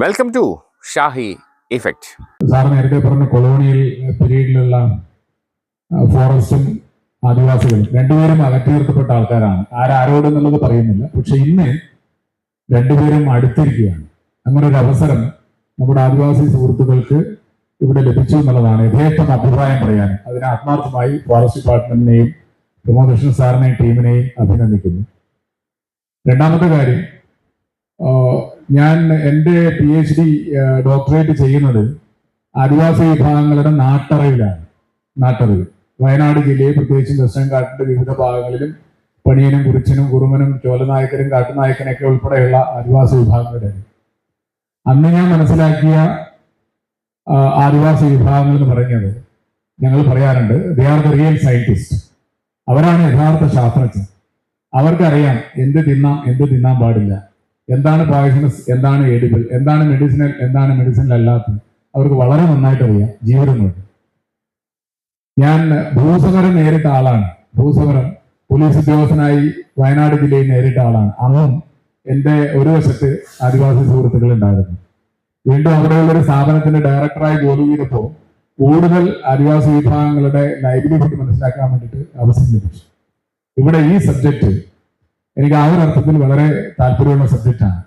Welcome to Shahi effect sir നേരത്തെ പറഞ്ഞ colonial പീരീഡിലുള്ള ഫോറസ്റ്റും ആദിവാസികളും രണ്ടുപേരും അകറ്റി ആൾക്കാരാണ്. ആരാരോടെന്നുള്ളത് പറയുന്നില്ല. പക്ഷെ ഇന്ന് രണ്ടുപേരും അടുത്തിരിക്കുകയാണ്. അങ്ങനെ ഒരു അവസരം നമ്മുടെ ആദിവാസി സുഹൃത്തുക്കൾക്ക് ഇവിടെ ലഭിച്ചു എന്നുള്ളതാണ് യഥേഷ്ടം അഭിപ്രായം പറയാൻ. അതിന് ആത്മാർത്ഥമായി ഫോറസ്റ്റ് ഡിപ്പാർട്ട്മെന്റിനെയും പ്രമോദകൃഷ്ണൻ സാറിനെയും ടീമിനെയും അഭിനന്ദിക്കുന്നു. രണ്ടാമത്തെ കാര്യം ഞാൻ എന്റെ പി എച്ച് ഡി ഡോക്ടറേറ്റ് ചെയ്യുന്നത് ആദിവാസി വിഭാഗങ്ങളുടെ നാട്ടറിവിലാണ്. നാട്ടറിവ്. വയനാട് ജില്ലയിൽ പ്രത്യേകിച്ചും വെസ്റ്റേൺ വിവിധ ഭാഗങ്ങളിലും പണിയനും കുറിച്ചനും കുറുമനും ചോലനായക്കരും കാട്ടുനായക്കനൊക്കെ ഉൾപ്പെടെയുള്ള ആദിവാസി വിഭാഗങ്ങളുടെ അന്ന് ഞാൻ മനസ്സിലാക്കിയ ആദിവാസി വിഭാഗങ്ങൾ എന്ന് പറഞ്ഞത് ഞങ്ങൾ പറയാറുണ്ട് they are the real scientist അവരാണ് യഥാർത്ഥ ശാസ്ത്രജ്ഞർ. അവർക്കറിയാം എന്ത് തിന്നാം എന്ത് തിന്നാൻ പാടില്ല. എന്താണ് പോയിസണസ് എന്താണ് എഡിബിൾ എന്താണ് മെഡിസിനൽ എന്താണ് മെഡിസിനൽ അല്ലാത്തത്? അവർക്ക് വളരെ നന്നായിട്ട് അറിയാം ജീവിതം കൊണ്ട് ഞാൻ ഭൂസമരം നേരിട്ട ആളാണ്. ഭൂസമരം പോലീസ് ഉദ്യോഗസ്ഥനായി വയനാട് ജില്ലയിൽ നേരിട്ട ആളാണ്. അന്നും എന്റെ ഒരു വശത്ത് ആദിവാസി സുഹൃത്തുക്കൾ ഉണ്ടായിരുന്നു. വീണ്ടും അവിടെയുള്ള ഒരു സ്ഥാപനത്തിന്റെ ഡയറക്ടറായി ജോലി ചെയ്തപ്പോൾ കൂടുതൽ ആദിവാസി വിഭാഗങ്ങളുടെ ലൈവ്ലിഹുഡ് മനസ്സിലാക്കാൻ വേണ്ടിയിട്ട് അവസരം ലഭിച്ചു. ഇവിടെ ഈ സബ്ജക്റ്റ് എനിക്ക് ആ ഒരു അർത്ഥത്തിൽ വളരെ താല്പര്യമുള്ള സബ്ജക്റ്റാണ്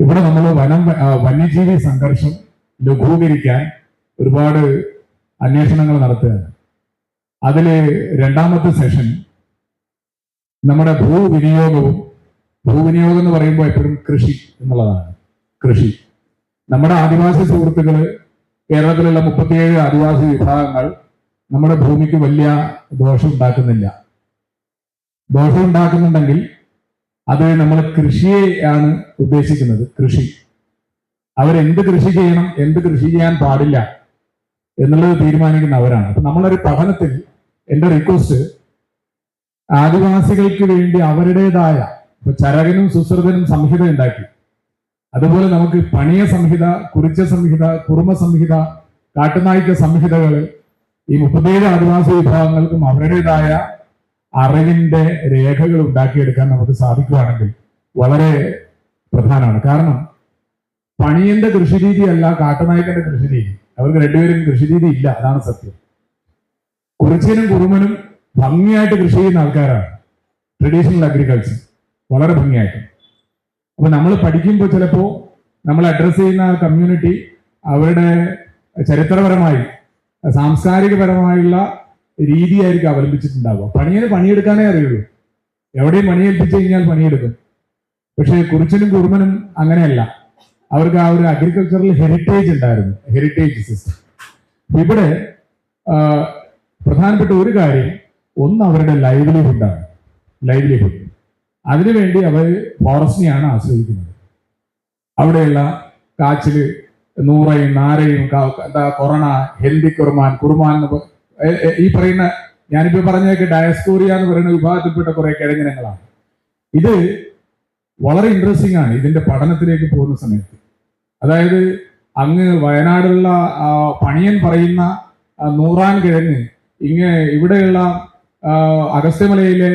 ഇവിടെ നമ്മൾ വനം വന്യജീവി സംഘർഷം ലഘൂകരിക്കാൻ ഒരുപാട് അന്വേഷണങ്ങൾ നടത്തുകയാണ്. അതിൽ രണ്ടാമത്തെ സെഷൻ നമ്മുടെ ഭൂവിനിയോഗവും ഭൂവിനിയോഗം എന്ന് പറയുമ്പോൾ എപ്പോഴും കൃഷി എന്നുള്ളതാണ്. കൃഷി. നമ്മുടെ ആദിവാസി സുഹൃത്തുക്കൾ കേരളത്തിലുള്ള മുപ്പത്തിയേഴ് ആദിവാസി വിഭാഗങ്ങൾ നമ്മുടെ ഭൂമിക്ക് വലിയ ദോഷം ഉണ്ടാക്കുന്നില്ല. ദോഷം ഉണ്ടാക്കുന്നുണ്ടെങ്കിൽ അത് നമ്മൾ കൃഷിയെ ആണ് ഉദ്ദേശിക്കുന്നത് കൃഷി. അവരെന്ത് കൃഷി ചെയ്യണം എന്ത് കൃഷി ചെയ്യാൻ പാടില്ല എന്നുള്ളത് തീരുമാനിക്കുന്ന അവരാണ്. അപ്പൊ നമ്മളൊരു പഠനത്തിൽ എന്റെ റിക്വസ്റ്റ് ആദിവാസികൾക്ക് വേണ്ടി അവരുടേതായ ഇപ്പൊ ചരകനും സുശ്രുതനും സംഹിത ഉണ്ടാക്കി. അതുപോലെ നമുക്ക് പണിയ സംഹിത കുറിച്ച സംഹിത കുറുമ സംഹിത കാട്ടുനായിക്ക സംഹിതകൾ ഈ മുപ്പത്തേഴ് ആദിവാസി വിഭാഗങ്ങൾക്കും അവരുടേതായ അറിവിന്റെ രേഖകൾ ഉണ്ടാക്കിയെടുക്കാൻ നമുക്ക് സാധിക്കുകയാണെങ്കിൽ വളരെ പ്രധാനമാണ്. കാരണം പണിയന്റെ കൃഷിരീതി അല്ല കാട്ടുനായകന്റെ കൃഷിരീതി. അവർക്ക് രണ്ടുപേരും കൃഷിരീതി ഇല്ല അതാണ് സത്യം. കുറിച്ചനും കുറുമനും ഭംഗിയായിട്ട് കൃഷി ചെയ്യുന്ന ആൾക്കാരാണ്. ട്രഡീഷണൽ അഗ്രികൾച്ചർ വളരെ ഭംഗിയായിട്ട്. അപ്പൊ നമ്മൾ പഠിക്കുമ്പോൾ ചിലപ്പോൾ നമ്മൾ അഡ്രസ് ചെയ്യുന്ന കമ്മ്യൂണിറ്റി അവരുടെ ചരിത്രപരമായി സാംസ്കാരികപരമായുള്ള രീതിയായിരിക്കും അവലംബിച്ചിട്ടുണ്ടാവുക. പണിയന് പണിയെടുക്കാനേ അറിയുള്ളൂ. എവിടെയും പണിയേൽപ്പിച്ചു കഴിഞ്ഞാൽ പണിയെടുക്കും. പക്ഷേ കുറിച്ചനും കുറുമനും അങ്ങനെയല്ല. അവർക്ക് ആ ഒരു അഗ്രികൾച്ചറൽ ഹെറിറ്റേജ് ഉണ്ടായിരുന്നു. ഹെറിറ്റേജ് സിസ്റ്റം ഇവിടെ പ്രധാനപ്പെട്ട ഒരു കാര്യം ഒന്ന് അവരുടെ ലൈവ്ലിഹുഡാണ് ലൈവ്ലിഹുഡ് അതിനുവേണ്ടി അവർ ഫോറസ്റ്റിനെയാണ് ആശ്രയിക്കുന്നത്. അവിടെയുള്ള കാച്ചിൽ നൂറയും നാരയും കൊറോണ ഹെൽദി കുർമാൻ കുർമാൻ ഈ പറയുന്ന ഞാനിപ്പോ പറഞ്ഞതൊക്കെ ഡയസ്കോറിയ എന്ന് പറയുന്ന വിഭാഗത്തിൽപ്പെട്ട കുറേ കിഴങ്ങിനങ്ങളാണ് ഇത് വളരെ ഇൻട്രസ്റ്റിംഗ് ആണ് ഇതിന്റെ പഠനത്തിലേക്ക് പോകുന്ന സമയത്ത്. അതായത് അങ്ങ് വയനാടുള്ള പണിയൻ പറയുന്ന നൂറാൻ കിഴങ്ങ് ഇങ്ങ് ഇവിടെയുള്ള അഗസ്ത്യമലയിലെ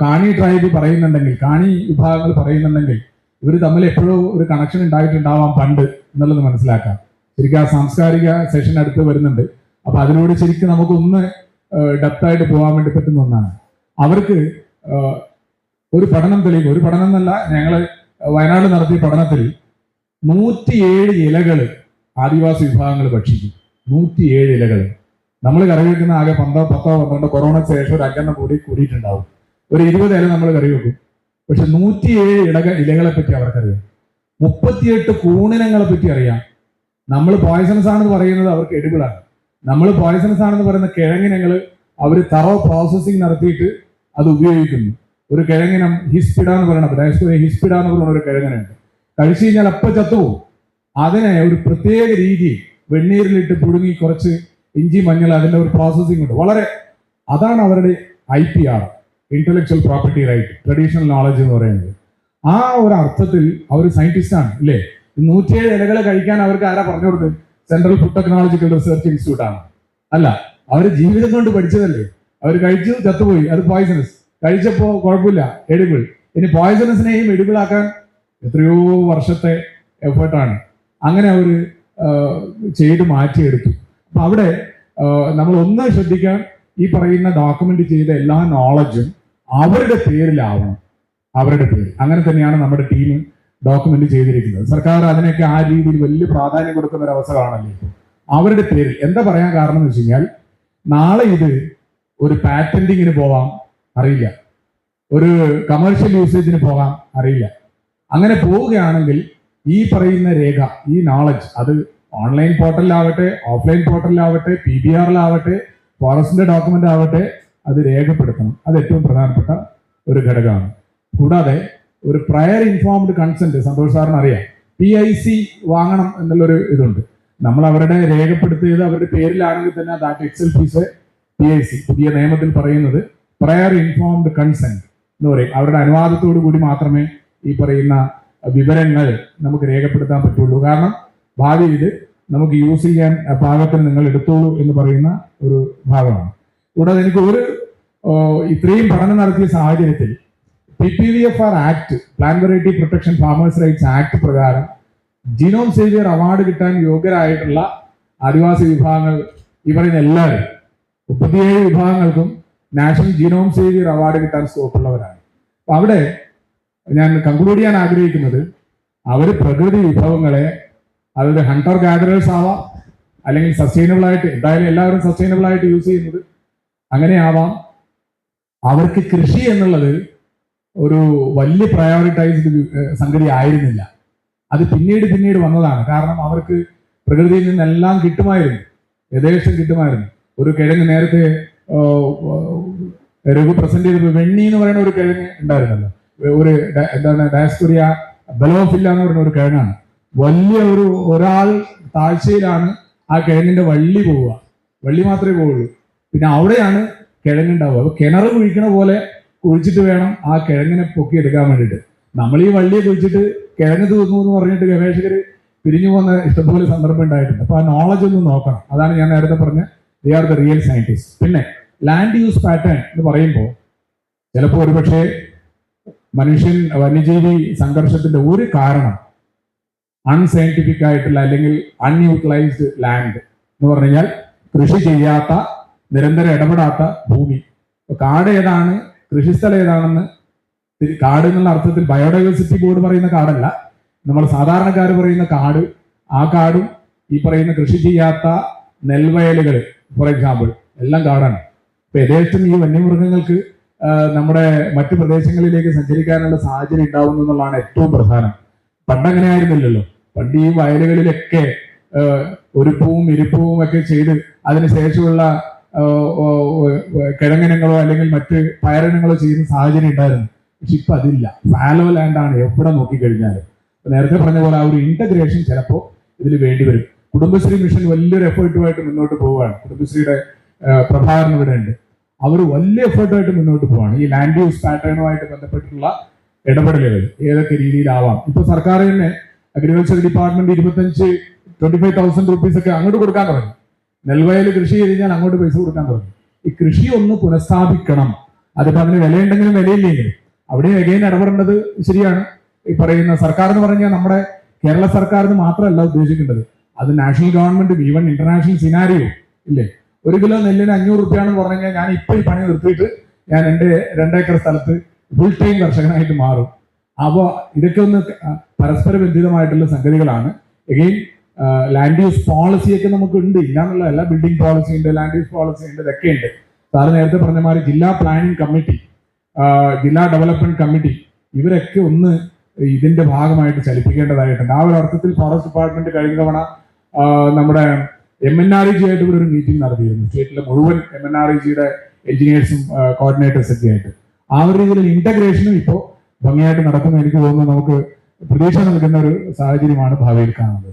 കാണി ട്രൈബ് പറയുന്നുണ്ടെങ്കിൽ കാണി വിഭാഗങ്ങൾ പറയുന്നുണ്ടെങ്കിൽ ഇവർ തമ്മിൽ എപ്പോഴും ഒരു കണക്ഷൻ ഉണ്ടായിട്ടുണ്ടാവാം പണ്ട് എന്നുള്ളത് മനസ്സിലാക്കാം. ശരിക്കും ആ സാംസ്കാരിക സെഷൻ അടുത്ത് വരുന്നുണ്ട്. അപ്പൊ അതിലൂടെ ശരിക്കും നമുക്കൊന്ന് ഡെപ്ത് ആയിട്ട് പോകാൻ വേണ്ടി പറ്റുന്ന ഒന്നാണ്. അവർക്ക് ഒരു പഠനം തെളിയും ഒരു പഠനം എന്നല്ല ഞങ്ങൾ വയനാട് നടത്തിയ പഠനത്തിൽ നൂറ്റിയേഴ് ഇലകൾ ആദിവാസി വിഭാഗങ്ങൾ ഭക്ഷിക്കും. നൂറ്റിയേഴ് ഇലകൾ നമ്മൾ കറി വെക്കുന്ന ആകെ പന്തോ പത്തോ പന്ത്രണ്ടോ കൊറോണയ്ക്ക് ശേഷം ഒരു അഞ്ചെണ്ണം കൂടി കൂടിയിട്ടുണ്ടാവും. ഒരു ഇരുപത് ഇല നമ്മൾ കറി വെക്കും. പക്ഷെ നൂറ്റിയേഴ് ഇലക ഇലകളെ പറ്റി അവർക്കറിയാം. മുപ്പത്തിയെട്ട് കൂണിനങ്ങളെ പറ്റി അറിയാം. നമ്മൾ പോയ്സൺസ് ആണെന്ന് പറയുന്നത് അവർക്ക് എഡിബിളാണ് നമ്മൾ പോയ്സണസ് ആണെന്ന് പറയുന്ന കിഴങ്ങിനങ്ങൾ അവർ തറോ പ്രോസസ്സിങ് നടത്തിയിട്ട് അത് ഉപയോഗിക്കുന്നു. ഒരു കിഴങ്ങിനം ഹിസ്പിഡ എന്ന് ഡയസ്കോറിയ ഹിസ്പിഡ എന്ന് പറയുന്ന ഒരു കിഴങ്ങനുണ്ട്. കഴിച്ചു കഴിഞ്ഞാൽ അപ്പം ചത്തുപോകും. അതിനെ ഒരു പ്രത്യേക രീതി വെണ്ണീരിലിട്ട് പുഴുങ്ങി കുറച്ച് ഇഞ്ചി മഞ്ഞൾ അതിന്റെ ഒരു പ്രോസസ്സിംഗ് ഉണ്ട്. വളരെ അതാണ് അവരുടെ I P R intellectual property right traditional knowledge എന്ന് പറയുന്നത്. ആ ഒരു അർത്ഥത്തിൽ അവർ സയന്റിസ്റ്റ് ആണ് ഇല്ലേ? നൂറ്റിയേഴ് ഇലകൾ കഴിക്കാൻ അവർക്ക് ആരാ പറഞ്ഞു കൊടുത്തത്? Central food technological research institute ആണ്. അല്ല അവർ ജീവിതം കൊണ്ട് പഠിച്ചതല്ലേ? അവർ കഴിച്ചു ചത്തുപോയി. അത് പോയിസണസ് കഴിച്ചപ്പോ കുഴപ്പമില്ല. എഡിബിൾ ഇനി പോയിസണസിനെയും എഡിബിൾ ആക്കാൻ എത്രയോ വർഷത്തെ എഫേർട്ടാണ് അങ്ങനെ അവർ ചെയ്ത് മാറ്റിയെടുത്തു. അപ്പൊ അവിടെ നമ്മൾ ഒന്ന് ശ്രദ്ധിക്കാൻ ഈ പറയുന്ന ഡോക്യുമെന്റ് ചെയ്ത എല്ലാ നോളജും അവരുടെ പേരിലാവണം. അവരുടെ പേര്. അങ്ങനെ തന്നെയാണ് നമ്മുടെ ടീം ഡോക്യുമെന്റ് ചെയ്തിരിക്കുന്നത്. സർക്കാർ അതിനൊക്കെ ആ രീതിയിൽ വലിയ പ്രാധാന്യം കൊടുക്കുന്ന ഒരു അവസരമാണല്ലോ ഇപ്പോൾ അവരുടെ പേരിൽ എന്താ പറയാൻ കാരണം എന്ന് വെച്ച് കഴിഞ്ഞാൽ നാളെ ഇത് ഒരു പാറ്റന്റിങ്ങിന് പോവാം അറിയില്ല. ഒരു കമേഴ്ഷ്യൽ യൂസേജിന് പോകാം അറിയില്ല. അങ്ങനെ പോവുകയാണെങ്കിൽ ഈ പറയുന്ന രേഖ ഈ നോളജ് അത് ഓൺലൈൻ പോർട്ടലിലാവട്ടെ ഓഫ്ലൈൻ പോർട്ടലിലാവട്ടെ പി ബി ആറിലാവട്ടെ ഫോറസ്റ്റിന്റെ ഡോക്യുമെന്റ് ആവട്ടെ അത് രേഖപ്പെടുത്തണം. അത് ഏറ്റവും പ്രധാനപ്പെട്ട ഒരു ഘടകമാണ്. കൂടാതെ ഒരു പ്രയർ ഇൻഫോംഡ് കൺസെന്റ് സന്തോഷ് സാറിന് അറിയാം. പി ഐ സി വാങ്ങണം എന്നുള്ളൊരു ഇതുണ്ട്. നമ്മൾ അവരുടെ രേഖപ്പെടുത്തിയത് അവരുടെ പേരിലാണെങ്കിൽ തന്നെ that excel fees P I C പുതിയ നിയമത്തിൽ പറയുന്നത് പ്രയർ ഇൻഫോംഡ് കൺസെന്റ് എന്ന് പറയും. അവരുടെ അനുവാദത്തോടു കൂടി മാത്രമേ ഈ പറയുന്ന വിവരങ്ങൾ നമുക്ക് രേഖപ്പെടുത്താൻ പറ്റുള്ളൂ. കാരണം ഭാവിയിൽ ഇത് നമുക്ക് യൂസ് ചെയ്യാൻ ഭാഗത്തിൽ നിങ്ങൾ എടുത്തോളൂ എന്ന് പറയുന്ന ഒരു ഭാഗമാണ്. കൂടാതെ എനിക്ക് ഒരു ഇത്രയും പഠനം നടത്തിയ സാഹചര്യത്തിൽ P P V F R act plan variety protection farmers rights act പ്രകാരം ജിനോം സേവിയർ അവാർഡ് കിട്ടാൻ യോഗ്യരായിട്ടുള്ള ആദിവാസി വിഭാഗങ്ങൾ പറയുന്ന എല്ലാവരും മുപ്പത്തിയേഴ് വിഭാഗങ്ങൾക്കും നാഷണൽ ജിനോം സേവിയർ അവാർഡ് കിട്ടാൻ സ്കോപ്പുള്ളവരാണ് അപ്പൊ അവിടെ ഞാൻ കൺക്ലൂഡ് ചെയ്യാൻ ആഗ്രഹിക്കുന്നത് അവർ പ്രകൃതി വിഭവങ്ങളെ അതായത് ഹണ്ടർ ഗാദറേഴ്സ് ആവാം അല്ലെങ്കിൽ സസ്റ്റൈനബിൾ ആയിട്ട് എന്തായാലും എല്ലാവരും സസ്റ്റൈനബിൾ ആയിട്ട് യൂസ് ചെയ്യുന്നത് അങ്ങനെ ആവാം അവർക്ക് കൃഷി എന്നുള്ളത് ഒരു വലിയ പ്രയോറിറ്റൈസ്ഡ് സംഗതി ആയിരുന്നില്ല. അത് പിന്നീട് പിന്നീട് വന്നതാണ്. കാരണം അവർക്ക് പ്രകൃതിയിൽ നിന്നെല്ലാം കിട്ടുമായിരുന്നു. യഥേഷ്ടം കിട്ടുമായിരുന്നു. ഒരു കിഴങ്ങ് നേരത്തെ രഘു പ്രസന്റ് ചെയ്തപ്പോൾ വെണ്ണി എന്ന് പറയുന്ന ഒരു കിഴങ്ങ് ഉണ്ടായിരുന്നല്ലോ. ഒരു എന്താണ് ഡയസ്കുറിയ ബലോഫില്ല എന്ന് പറയുന്ന ഒരു കിഴങ്ങാണ്. വലിയ ഒരു ഒരാൾ താഴ്ചയിലാണ് ആ കിഴങ്ങിന്റെ വള്ളി പോവുക. വള്ളി മാത്രമേ പോവുള്ളൂ. പിന്നെ അവിടെയാണ് കിഴങ്ങുണ്ടാവുക അപ്പൊ കിണർ കുഴിക്കണ പോലെ കുഴിച്ചിട്ട് വേണം ആ കിഴങ്ങിനെ പൊക്കി എടുക്കാൻ വേണ്ടിയിട്ട്. നമ്മൾ ഈ വള്ളിയെ കുഴിച്ചിട്ട് കിഴങ്ങ് തീർന്നു എന്ന് പറഞ്ഞിട്ട് ഗവേഷകർ പിരിഞ്ഞു പോകുന്ന ഇഷ്ടംപോലെ സന്ദർഭം ഉണ്ടായിട്ടുണ്ട്. അപ്പോൾ ആ നോളജ് ഒന്ന് നോക്കണം. അതാണ് ഞാൻ നേരത്തെ പറഞ്ഞ the R the real scientist പിന്നെ ലാൻഡ് യൂസ് പാറ്റേൺ എന്ന് പറയുമ്പോൾ ചിലപ്പോൾ ഒരുപക്ഷെ മനുഷ്യൻ വന്യജീവി സംഘർഷത്തിന്റെ ഒരു കാരണം അൺസയന്റിഫിക് ആയിട്ടുള്ള അല്ലെങ്കിൽ അൺയൂട്ടിലൈസ്ഡ് ലാൻഡ് എന്ന് പറഞ്ഞു കഴിഞ്ഞാൽ കൃഷി ചെയ്യാത്ത നിരന്തരം ഇടപെടാത്ത ഭൂമി. കാട് ഏതാണ്? കൃഷിസ്ഥലം ഏതാണെന്ന് കാട് എന്നുള്ള അർത്ഥത്തിൽ ബയോഡൈവേഴ്സിറ്റി ബോർഡ് പറയുന്ന കാടല്ല. നമ്മൾ സാധാരണക്കാർ പറയുന്ന കാട് ആ കാടും ഈ പറയുന്ന കൃഷി ചെയ്യാത്ത നെൽവയലുകൾ ഫോർ എക്സാമ്പിൾ എല്ലാം കാടാണ്. ഇപ്പൊ യഥേഷ്ടം ഈ വന്യമൃഗങ്ങൾക്ക് നമ്മുടെ മറ്റു പ്രദേശങ്ങളിലേക്ക് സഞ്ചരിക്കാനുള്ള സാഹചര്യം ഉണ്ടാവുന്നു എന്നുള്ളതാണ് ഏറ്റവും പ്രധാനം. പണ്ടങ്ങനെ ആയിരുന്നില്ലല്ലോ. പണ്ട് ഈ വയലുകളിലൊക്കെ ഒരുപ്പവും ഇരിപ്പവും ഒക്കെ ചെയ്ത് അതിനുശേഷമുള്ള കിഴങ്ങിനങ്ങളോ അല്ലെങ്കിൽ മറ്റ് പയറിനങ്ങളോ ചെയ്യുന്ന സാഹചര്യം ഉണ്ടായിരുന്നു. പക്ഷെ ഇപ്പൊ അതില്ല. ഫാലോ ലാൻഡാണ് എവിടെ നോക്കിക്കഴിഞ്ഞാലും. നേരത്തെ പറഞ്ഞ പോലെ ആ ഒരു ഇന്റഗ്രേഷൻ ചിലപ്പോൾ ഇതിൽ വേണ്ടി വരും. കുടുംബശ്രീ മിഷൻ വലിയൊരു എഫേർട്ടുമായിട്ട് മുന്നോട്ട് പോവുകയാണ്. കുടുംബശ്രീയുടെ പ്രഭാകരണം ഇവിടെ ഉണ്ട്. അവർ വലിയ എഫേർട്ടായിട്ട് മുന്നോട്ട് പോവാണ് ഈ ലാൻഡ് യൂസ് പാറ്റേണുമായിട്ട് ബന്ധപ്പെട്ടുള്ള ഇടപെടലുകൾ ഏതൊക്കെ രീതിയിലാവാം. ഇപ്പൊ സർക്കാർ തന്നെ അഗ്രികൾച്ചർ ഡിപ്പാർട്ട്മെന്റ് ഇരുപത്തഞ്ച് ട്വന്റി ഫൈവ് തൗസൻഡ് റുപ്പീസ് ഒക്കെ അങ്ങോട്ട് കൊടുക്കാൻ തുടങ്ങി. നെൽവയൽ കൃഷി ചെയ്ത് കഴിഞ്ഞാൽ അങ്ങോട്ട് പൈസ കൊടുക്കാൻ തുടങ്ങി. ഈ കൃഷി ഒന്ന് പുനഃസ്ഥാപിക്കണം. അതിപ്പോ അതിന് വിലയുണ്ടെങ്കിലും വിലയില്ലെങ്കിലും അവിടെ എഗൈൻ ഇടപെടേണ്ടത് ശരിയാണ്. ഈ പറയുന്ന സർക്കാർ എന്ന് പറഞ്ഞാൽ നമ്മുടെ കേരള സർക്കാർ എന്ന് മാത്രമല്ല ഉദ്ദേശിക്കേണ്ടത്. അത് national government even international scenario ഇല്ലേ? ഒരു കിലോ നെല്ലിന് അഞ്ഞൂറ് റുപ്യാണെന്ന് പറഞ്ഞു കഴിഞ്ഞാൽ ഞാൻ ഇപ്പോൾ ഈ പണി നിർത്തിയിട്ട് ഞാൻ എന്റെ രണ്ടേക്കർ സ്ഥലത്ത് ഫുൾ ടൈം കർഷകനായിട്ട് മാറും. അപ്പോൾ ഇതൊക്കെ ഒന്ന് പരസ്പര ബന്ധിതമായിട്ടുള്ള സംഗതികളാണ്. എഗെയിൻ ലാൻഡ് യൂസ് പോളിസിയൊക്കെ നമുക്ക് ഉണ്ട് ഇല്ല എന്നുള്ള എല്ലാ ബിൽഡിംഗ് പോളിസി ഉണ്ട് ലാൻഡ് യൂസ് പോളിസി ഉണ്ട് ഇതൊക്കെ ഉണ്ട്. സാറ് നേരത്തെ പറഞ്ഞ മാതിരി ജില്ലാ പ്ലാനിംഗ് കമ്മിറ്റി ജില്ലാ ഡെവലപ്മെന്റ് കമ്മിറ്റി ഇവരൊക്കെ ഒന്ന് ഇതിന്റെ ഭാഗമായിട്ട് ചലിപ്പിക്കേണ്ടതായിട്ടുണ്ട്. ആ ഒരു അർത്ഥത്തിൽ ഫോറസ്റ്റ് ഡിപ്പാർട്ട്മെന്റ് കഴിഞ്ഞ തവണ നമ്മുടെ M N R E G ആയിട്ട് ഇവിടെ ഒരു മീറ്റിംഗ് നടത്തിയിരുന്നു. സ്റ്റേറ്റിലെ മുഴുവൻ എം എൻ ആർ ഇ ജിയുടെ എഞ്ചിനീയേഴ്സും കോർഡിനേറ്റേഴ്സ് ഒക്കെ ആയിട്ട്. ആ ഒരു രീതിയിൽ ഇന്റഗ്രേഷനും ഇപ്പോൾ ഭംഗിയായിട്ട് നടക്കുന്ന എനിക്ക് തോന്നുന്നു. നമുക്ക് പ്രതീക്ഷ നൽകുന്ന ഒരു സാഹചര്യമാണ് ഭാവിയിൽ കാണുന്നത്.